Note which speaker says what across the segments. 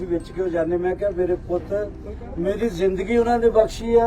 Speaker 1: ਤੁਸੀਂ ਵਿੱਚ ਕਿਉਂ ਜਾਂਦੇ ਮੈਂ ਕਿਹਾ ਮੇਰੇ ਪੁੱਤ ਮੇਰੀ ਜ਼ਿੰਦਗੀ ਉਹਨਾਂ ਨੇ ਬਖਸ਼ੀ ਆ।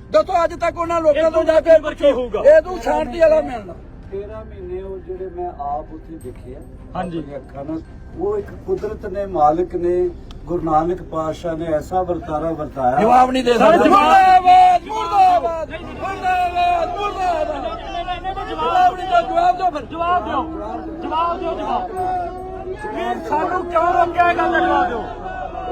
Speaker 2: ਦੱਸੋ ਅੱਜ ਤੱਕ ਉਹਨਾਂ ਲੋਕਾਂ ਤੋਂ ਜਾ ਕੇ
Speaker 3: ਵਰਕੀ ਹੋਊਗਾ।
Speaker 2: ਇਹ ਤੂੰ ਸ਼ਾਂਤੀ ਵਾਲਾ ਮਿਲਣਾ
Speaker 1: 13 ਮਹੀਨੇ ਉਹ ਜਿਹੜੇ ਮੈਂ ਆਪ ਉੱਥੇ ਦੇਖੇ ਆ
Speaker 3: ਹਾਂਜੀ।
Speaker 1: ਅੱਖਾਂ ਨਾਲ ਉਹ ਇੱਕ ਕੁਦਰਤ ਨੇ ਮਾਲਕ ਨੇ ਗੁਰੂ ਨਾਨਕ ਪਾਤਸ਼ਾਹ ਨੇ ਐਸਾ ਵਰਤਾਰਾ ਵਰਤਾਇਆ।
Speaker 2: ਜਵਾਬ ਨਹੀਂ ਦੇ ਸਕਦੇ।
Speaker 3: ਜਵਾਬ-
Speaker 2: ਮੁਰਦਾਬਾਦ ਮੁਰਦਾਬਾਦ ਮੁਰਦਾਬਾਦ। ਮੁਰਦਾਬਾਦ ਜਵਾਬ ਨਹੀਂ ਦਿਓ, ਜਵਾਬ ਦਿਓ ਫਿਰ।
Speaker 3: ਜਵਾਬ ਦਿਓ। ਜਵਾਬ ਦਿਓ ਜਵਾਬ। ਸਾਨੂੰ ਕਿਉਂ ਰੋਕਿਆ ਇਹ ਗੱਲ ਦਾ ਜਵਾਬ ਦਿਓ?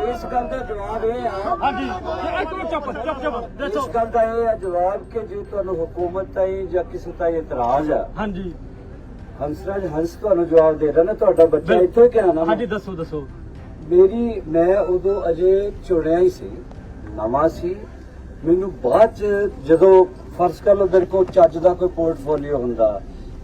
Speaker 1: ਇਸ ਗੱਲ ਦਾ ਜਵਾਬ ਇਹ ਆ।
Speaker 3: ਹਾਂਜੀ। ਇਹ ਇੱਕ ਮਿੰਟ ਚੁੱਪ ਚੁੱਪ ਚੁੱਪ। ਦੱਸੋ।
Speaker 1: ਇਸ ਗੱਲ ਦਾ ਇਹ ਆ ਜਵਾਬ ਕਿ ਜੇ ਤੁਹਾਨੂੰ ਹੁਕੂਮਤ ਤਾਈ ਜਾਂ ਕਿਸੇ ਤਾਈ ਇਤਰਾਜ਼ ਆ
Speaker 3: ਹਾਂਜੀ।
Speaker 1: ਹੰਸਰਾਜ ਹੰਸ ਤੁਹਾਨੂੰ ਜਵਾਬ ਦੇ ਰਿਹਾ ਨਾ ਤੁਹਾਡਾ ਬੱਚਾ ਇੱਥੇ ਕਿਹਾ ਨਾ
Speaker 3: ਹਾਂਜੀ ਦੱਸੋ ਦੱਸੋ।
Speaker 1: ਮੇਰੀ ਮੈਂ ਉਦੋਂ ਅਜੇ ਚੁਣਿਆ ਹੀ ਸੀ ਨਵਾਂ ਸੀ। ਮੈਨੂੰ ਬਾਅਦ ਚ ਜਦੋਂ ਫਰਜ਼ ਕਰ ਲਓ ਮੇਰੇ ਕੋਲ ਚੱਜ ਦਾ ਕੋਈ ਪੋਰਟਫੋਲੀਓ ਹੁੰਦਾ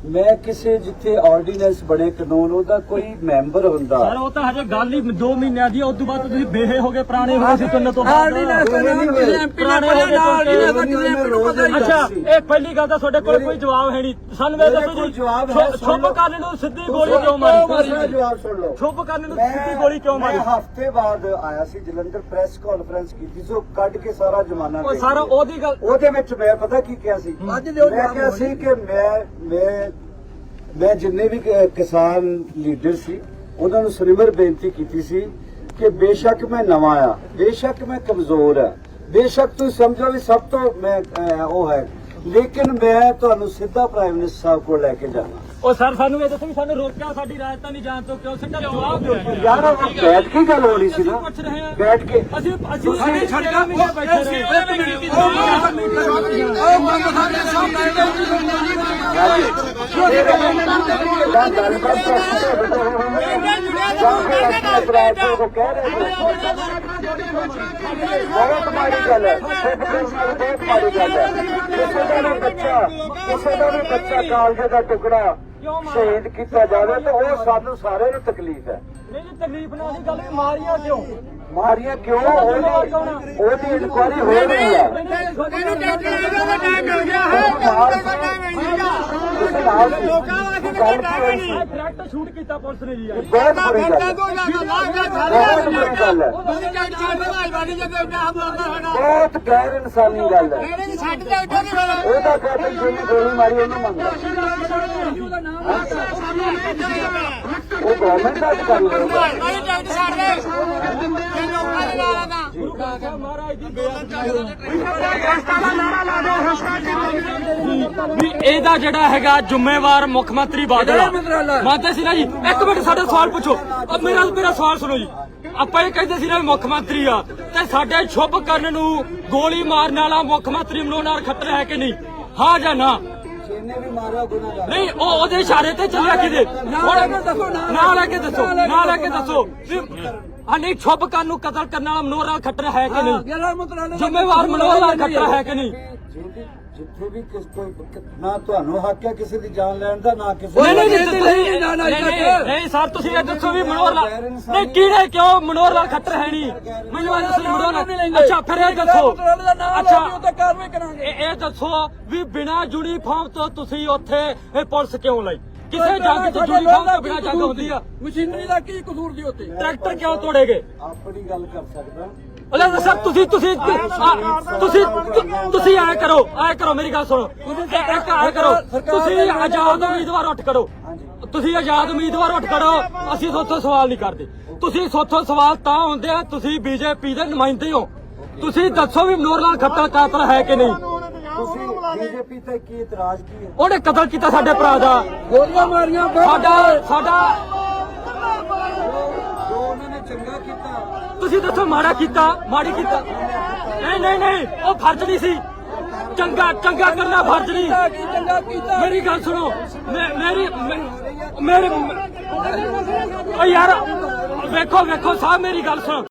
Speaker 1: ਮੈਂ ਕਿਸੇ ਜਿੱਥੇ ਆਰਡੀਨੈਂਸ ਬਣੇ ਕਾਨੂੰਨ ਉਹਦਾ ਕੋਈ ਮੈਂਬਰ ਹੁੰਦਾ।
Speaker 3: ਸਰ ਉਹ ਤਾਂ ਹਜੇ ਗੱਲ ਹੀ 2 ਮਹੀਨਿਆਂ ਦੀ ਹੈ ਉਸ ਤੋਂ ਬਾਅਦ ਤੁਸੀਂ ਬੇਹੇ ਹੋ ਗਏ ਪੁਰਾਣੇ ਹੋ ਗਏ ਸੀ ਚੁਣਨ ਤੋਂ ਬਾਅਦ
Speaker 2: ਆਰਡੀਨੈਂਸ ਦਾ ਨਾਮ ਕਿਸੇ ਐਮਪੀ ਨੇ ਪੜਿਆ ਨਾ ਆਰਡੀਨੈਂਸ ਦਾ ਕਿਸੇ ਐਮਪੀ ਨੂੰ ਪਤਾ ਨਹੀਂ
Speaker 3: ਅੱਛਾ ਇਹ ਪਹਿਲੀ ਗੱਲ ਤਾਂ ਤੁਹਾਡੇ ਕੋਲ ਕੋਈ ਜਵਾਬ ਹੈ ਨਹੀਂ। ਸਾਨੂੰ ਇਹ
Speaker 1: ਮੇਰੇ
Speaker 3: ਦੱਸੋ
Speaker 1: ਕੋਲ
Speaker 3: ਜੀ
Speaker 1: ਜਵਾਬ ਹੈ, ਸੁਣ
Speaker 3: ਛੁੱਪ
Speaker 1: ਲਓ।
Speaker 3: ਕਰਨ ਨੂੰ ਸਿੱਧੀ ਗੋਲੀ ਕਿਉਂ ਮਾਰੀ?
Speaker 1: ਮੇਰਾ ਜਵਾਬ ਸੁਣ ਲਓ।
Speaker 3: ਛੁੱਪ ਕਰਨ ਨੂੰ ਸਿੱਧੀ ਗੋਲੀ ਕਿਉਂ ਮਾਰੀ?
Speaker 1: ਮੈਂ ਹਫ਼ਤੇ ਬਾਅਦ ਆਇਆ ਸੀ ਜਲੰਧਰ ਪ੍ਰੈਸ ਕਾਨਫਰੰਸ ਕੀਤੀ ਸੀ ਉਹ ਕੱਢ ਕੇ ਸਾਰਾ ਜਮਾਨਾ
Speaker 3: ਉਹ ਸਾਰਾ। ਉਹਦੀ ਗੱਲ
Speaker 1: ਉਹਦੇ ਵਿੱਚ ਮੈਂ ਪਤਾ ਕੀ ਕਿਹਾ ਸੀ?
Speaker 2: ਅੱਜ ਦਿਓ
Speaker 1: ਮੈਂ
Speaker 2: ਜਵਾਬ
Speaker 1: ਕਿਹਾ ਸੀ ਕਿ ਮੈਂ ਮੈਂ ਮੈਂ ਜਿੰਨੇ ਵੀ ਕਿਸਾਨ ਲੀਡਰ ਸੀ, ਉਹਨਾਂ ਨੂੰ ਸਨਿਮਰ ਬੇਨਤੀ ਕੀਤੀ ਸੀ ਕਿ ਬੇਸ਼ੱਕ ਮੈਂ ਨਵਾਂ ਆ, ਬੇਸ਼ੱਕ ਮੈਂ ਕਮਜ਼ੋਰ ਆ, ਬੇਸ਼ੱਕ ਤੁਸੀਂ ਸਮਝੋ ਵੀ ਸਭ ਤੋਂ ਮੈਂ ਉਹ ਹੈ ਲੇਕਿਨ ਮੈਂ ਤੁਹਾਨੂੰ ਸਿੱਧਾ ਪ੍ਰਾਈਮ ਮਿਨਿਸਟਰ ਸਾਹਿਬ ਕੋਲ ਲੈ ਕੇ ਜਾਣਾ।
Speaker 3: ਉਹ ਸਰ ਸਾਨੂੰ ਇਹ ਦੱਸੋ ਵੀ ਸਾਨੂੰ ਰੋਕਿਆ ਸਾਡੀ ਰਾਜਧਾਨੀ ਜਾਣ ਤੋਂ ਕਿਉਂ ਸਿੱਧਾ ਜਵਾਬ ਦਿਓ
Speaker 1: ਯਾਰ ਉਹ ਬੈਠ ਕੇ ਗੱਲ ਹੋਣੀ ਸੀ ਨਾ।
Speaker 3: ਪੁੱਛ ਰਹੇ ਹਾਂ।
Speaker 1: ਬੈਠ ਕੇ।
Speaker 3: ਅਸੀਂ ਅਸੀਂ
Speaker 2: ਅਸੀਂ ਛੱਡ ਕੇ
Speaker 3: ਬੈਠੇ ਰਹੇ
Speaker 2: ਉਹ ਮੰਗ ਸਾਡੇ ਸਾਹਮਣੇ
Speaker 1: ਕਰਕੇ ਜਾਂ ਫਿਰ ਆਪਣੇ ਨੂੰ ਕਹਿ ਰਹੇ ਹੋ ਬਹੁਤ ਮਾੜੀ ਗੱਲ ਹੈ। ਬਹੁਤ ਮਾੜੀ ਗੱਲ ਹੈ। ਕਿਸੇ ਦਾ ਵੀ ਬੱਚਾ ਕਿਸੇ ਦਾ ਵੀ ਬੱਚਾ ਕਾਲਜ ਦਾ ਟੁਕੜਾ ਸ਼ਹੀਦ ਕੀਤਾ ਜਾਵੇ ਤਾਂ ਉਹ ਸਾਨੂੰ ਸਾਰਿਆਂ ਨੂੰ ਤਕਲੀਫ ਹੈ।
Speaker 3: ਨਹੀਂ ਜੀ ਤਕਲੀਫ ਨਾਲ ਦੀ ਗੱਲ ਮਾਰੀਆਂ ਕਿਉਂ?
Speaker 1: ਮਾਰੀਆਂ ਕਿਉਂ? ਉਹਦੀ ਉਹਦੀ ਇਨਕੁਆਰੀ ਹੋ ਰਹੀ ਹੈ।
Speaker 3: ਇਹਨੂੰ
Speaker 1: ਕਿਸੇ ਨਾਲ ਲੋਕਾਂ ਵਾਸਤੇ ਗੱਲ ਕੀ ਹੋਈ ਸੀ
Speaker 3: ਡਾਇਰੈਕਟ ਸ਼ੂਟ ਕੀਤਾ ਪੁਲਿਸ ਨੇ ਜੀ।
Speaker 1: ਬਹੁਤ ਬੁਰੀ ਗੱਲ ਹੈ। ਬਹੁਤ ਬੁਰੀ ਗੱਲ ਹੈ। ਬਹੁਤ ਗੈਰ ਇਨਸਾਨੀ ਗੱਲ ਹੈ। ਉਹਦਾ ਕਾਤਲ ਜਿਹਨੇ ਗੋਲੀ ਮਾਰੀ ਉਹਨੂੰ ਮੰਗਦਾ ਉਹ ਗਵਰਨਮੈਂਟ ਦਾ ਅਧਿਕਾਰੀ ਹੋਊਗਾ
Speaker 3: ਗੁਰੂ ਗ੍ਰੰਥ ਸਾਹਿਬ ਮਹਾਰਾਜ ਦੀ ਬੇਅਦਬੀ ਵੀ ਇਹਦਾ ਜਿਹੜਾ ਹੈਗਾ ਜ਼ਿੰਮੇਵਾਰ ਮੁੱਖ ਮੰਤਰੀ ਬਾਦਲ ਆ। ਮੰਨਦੇ ਸੀ ਨਾ ਜੀ? ਇੱਕ ਮਿੰਟ ਸਾਡਾ ਸਵਾਲ ਪੁੱਛੋ। ਅਬ ਮੇਰਾ ਮੇਰਾ ਸਵਾਲ ਸੁਣੋ ਜੀ। ਆਪਾਂ ਇਹ ਕਹਿੰਦੇ ਸੀ ਨਾ ਵੀ ਮੁੱਖ ਮੰਤਰੀ ਆ। ਤੇ ਸਾਡੇ ਛੁਪ ਕਰਨ ਨੂੰ ਗੋਲੀ ਮਾਰਨ ਵਾਲਾ ਮੁੱਖ ਮੰਤਰੀ ਮਨੋਹਰ ਖੱਟਰ ਹੈ ਕਿ ਨਹੀਂ? ਹਾਂ ਜਾਂ ਨਾ? ਨਹੀਂ ਉਹ ਉਹਦੇ ਇਸ਼ਾਰੇ ਤੇ ਚੱਲਿਆ ਕਿਤੇ? ਹੁਣ ਨਾ ਲੈ ਕੇ ਦੱਸੋ ਨਾ ਲੈ ਕੇ ਦੱਸੋ। ਹਾਂ ਨਹੀਂ ਛੁਪ ਕਰਨ ਨੂੰ ਕਤਲ ਕਰਨ ਵਾਲਾ ਮਨੋਹਰ ਖੱਟਰ ਹੈ ਕਿ ਨਹੀਂ?
Speaker 2: ਮੰਤਰਾਲੇ
Speaker 3: ਜ਼ਿੰਮੇਵਾਰ ਮਨੋਹਰ ਖੱਟਰ ਹੈ ਕਿ ਨਹੀਂ?
Speaker 1: ਜਿਹਦੀ ਜਿੱਥੇ ਵੀ ਕਿਸ ਕੋਈ ਨਾ ਤੁਹਾਨੂੰ ਹੱਕ ਹੈ ਕਿਸੇ ਦੀ ਜਾਨ ਲੈਣ ਦਾ ਨਾ ਕਿਸੇ
Speaker 3: ਨਹੀਂ ਨਹੀਂ
Speaker 2: ਨਹੀਂ,
Speaker 3: ਨਹੀਂ
Speaker 2: ਨਹੀਂ,
Speaker 3: ਸਰ ਤੁਸੀਂ ਇਹ ਦੱਸੋ ਵੀ ਮਨੋਹਰ ਲਾਲ ਨਹੀਂ ਕਿਹੜੇ ਕਿਉਂ ਮਨੋਹਰ ਲਾਲ ਖੱਟਰ ਹੈ ਨਹੀਂ? ਮੈਨੂੰ ਇਹ ਦੱਸੋ ਮਨੋਹਰ ਲਾਲ ਅੱਛਾ ਫਿਰ ਇਹ ਦੱਸੋ। ਅੱਛਾ।
Speaker 2: ਅੱਛਾ ਉੱਤੇ ਕਾਰਵਾਈ ਕਰਾਂਗੇ।
Speaker 3: ਇਹ ਦੱਸੋ ਵੀ ਬਿਨਾ ਯੂਨੀਫਾਰਮ ਤੋਂ ਤੁਸੀਂ ਉੱਥੇ ਇਹ ਪੁਲਿਸ ਕਿਉਂ ਲਈ? ਕਿਸੇ ਜੰਗ ਚ ਯੂਨੀਫਾਰਮ ਤੋਂ ਬਿਨਾ ਜੰਗ ਹੁੰਦੀ ਆ।
Speaker 2: ਮਸ਼ੀਨਰੀ ਦਾ ਕੀ ਕਸੂਰ ਦੀ ਉੱਤੇ
Speaker 3: ਟਰੈਕਟਰ ਕਿਉਂ ਤੋੜੇਗੇ?
Speaker 1: ਆਪਣੀ ਗੱਲ ਕਰ ਸਕਦਾ।
Speaker 3: ਉਹਦਾ ਦੱਸੋ ਤੁਸੀਂ ਤੁਸੀਂ ਤੁਸੀਂ ਤੁਸੀਂ ਐ ਕਰੋ ਐ ਕਰੋ ਮੇਰੀ ਗੱਲ ਸੁਣੋ। ਇੱਕ ਐ ਕਰੋ। ਤੁਸੀਂ ਆਜ਼ਾਦ ਉਮੀਦਵਾਰ ਉੱਠ ਕਰੋ ਤੁਸੀਂ ਆਜ਼ਾਦ ਉਮੀਦਵਾਰ ਉੱਠ ਕਰੋ ਅਸੀਂ ਸੋਥੋਂ ਸਵਾਲ ਨਹੀਂ ਕਰਦੇ। ਤੁਸੀਂ ਸੋਥੋਂ ਸਵਾਲ ਤਾਂ ਹੁੰਦੇ ਆ ਤੁਸੀਂ ਬੀਜੇਪੀ ਦੇ ਨੁਮਾਇੰਦੇ ਹੋ। ਤੁਸੀਂ ਦੱਸੋ ਵੀ ਮਨੋਹਰ ਲਾਲ ਖੱਟਰ ਕਾਤਲ ਹੈ ਕਿ ਨਹੀਂ?
Speaker 1: ਬੀਜੇਪੀ ਤੇ ਕੀ ਇਤਰਾਜ਼ ਕੀ ਹੈ?
Speaker 3: ਉਹਨੇ ਕਤਲ ਕੀਤਾ ਸਾਡੇ ਭਰਾ ਦਾ।
Speaker 2: ਗੋਲੀਆਂ ਮਾਰੀਆਂ
Speaker 3: ਸਾਡਾ ਸਾਡਾ
Speaker 1: ਜੋ ਉਹਨਾਂ ਨੇ ਚੰਗਾ ਕੀਤਾ।
Speaker 3: ਤੁਸੀਂ ਦੱਸੋ ਮਾੜਾ ਕੀਤਾ ਮਾੜੀ ਕੀਤਾ। ਨਹੀਂ ਨਹੀਂ ਨਹੀਂ ਉਹ ਫਰਜ਼ ਨਹੀਂ ਸੀ। ਚੰਗਾ ਚੰਗਾ ਕਰਨਾ ਫਰਜ਼ ਨਹੀਂ।
Speaker 2: ਕੀ ਚੰਗਾ ਕੀਤਾ।
Speaker 3: ਮੇਰੀ ਗੱਲ ਸੁਣੋ। ਮੇਰੀ ਮੇਰੇ ਓ ਯਾਰ। ਵੇਖੋ ਵੇਖੋ ਸਾਹਿਬ ਮੇਰੀ ਗੱਲ ਸੁਣੋ।